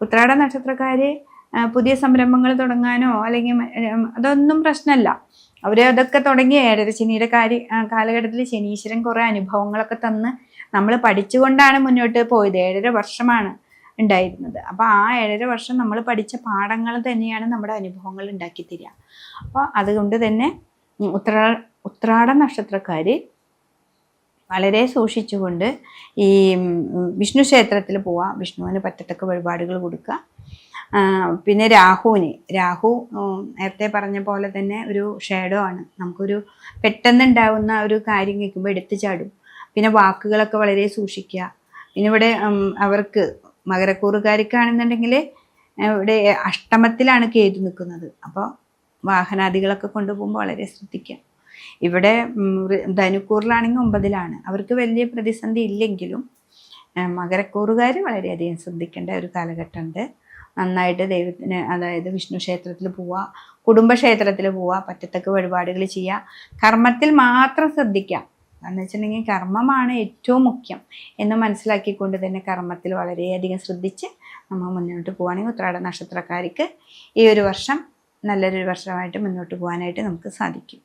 ഉത്രാട നക്ഷത്രക്കാര് പുതിയ സംരംഭങ്ങൾ തുടങ്ങാനോ അല്ലെങ്കിൽ അതൊന്നും പ്രശ്നമല്ല. അവർ അതൊക്കെ തുടങ്ങി ഏഴരശനിയുടെ കാര്യ കാലഘട്ടത്തിൽ ശനീശ്വരൻ കുറേ അനുഭവങ്ങളൊക്കെ തന്ന് നമ്മൾ പഠിച്ചുകൊണ്ടാണ് മുന്നോട്ട് പോയത്. ഏഴര വർഷമാണ് ഉണ്ടായിരുന്നത്. അപ്പോൾ ആ ഏഴര വർഷം നമ്മൾ പഠിച്ച പാഠങ്ങൾ തന്നെയാണ് നമ്മുടെ അനുഭവങ്ങൾ ഉണ്ടാക്കി തരിക. അപ്പോൾ അതുകൊണ്ട് തന്നെ ഉത്രാ ഉത്രാട നക്ഷത്രക്കാർ വളരെ സൂക്ഷിച്ചുകൊണ്ട് ഈ വിഷ്ണു ക്ഷേത്രത്തിൽ പോവുക വിഷ്ണുവിന് പറ്റത്തക്ക വഴിപാടുകൾ കൊടുക്കുക. പിന്നെ രാഹുവിന്. രാഹു നേരത്തെ പറഞ്ഞ പോലെ തന്നെ ഒരു ഷേഡോ ആണ്. നമുക്കൊരു പെട്ടെന്ന് ഉണ്ടാകുന്ന ഒരു കാര്യം കേൾക്കുമ്പോൾ എടുത്തു ചാടും. പിന്നെ വാക്കുകളൊക്കെ വളരെ സൂക്ഷിക്കുക. പിന്നെ ഇവിടെ അവർക്ക് മകരക്കൂറുകാർക്കാണെന്നുണ്ടെങ്കിൽ ഇവിടെ അഷ്ടമത്തിലാണ് കേതു നിൽക്കുന്നത്. അപ്പോൾ വാഹനാദികളൊക്കെ കൊണ്ടുപോകുമ്പോൾ വളരെ ശ്രദ്ധിക്കുക. ഇവിടെ ധനുക്കൂറിലാണെങ്കിൽ ഒമ്പതിലാണ്. അവർക്ക് വലിയ പ്രതിസന്ധി ഇല്ലെങ്കിലും മകരക്കൂറുകാർ വളരെയധികം ശ്രദ്ധിക്കേണ്ട ഒരു കാലഘട്ടമുണ്ട്. നന്നായിട്ട് ദൈവത്തിന് അതായത് വിഷ്ണു ക്ഷേത്രത്തിൽ പോവുക കുടുംബക്ഷേത്രത്തിൽ പോവുക പറ്റത്തക്ക വഴിപാടുകൾ ചെയ്യുക. കർമ്മത്തിൽ മാത്രം ശ്രദ്ധിക്കുക. എന്ന് വെച്ചിട്ടുണ്ടെങ്കിൽ കർമ്മമാണ് ഏറ്റവും മുഖ്യം എന്ന് മനസ്സിലാക്കിക്കൊണ്ട് തന്നെ കർമ്മത്തിൽ വളരെയധികം ശ്രദ്ധിച്ച് നമ്മൾ മുന്നോട്ട് പോവുകയാണെങ്കിൽ ഉത്രാട നക്ഷത്രക്കാർക്ക് ഈ ഒരു വർഷം നല്ലൊരു വർഷമായിട്ട് മുന്നോട്ട് പോകാനായിട്ട് നമുക്ക് സാധിക്കും.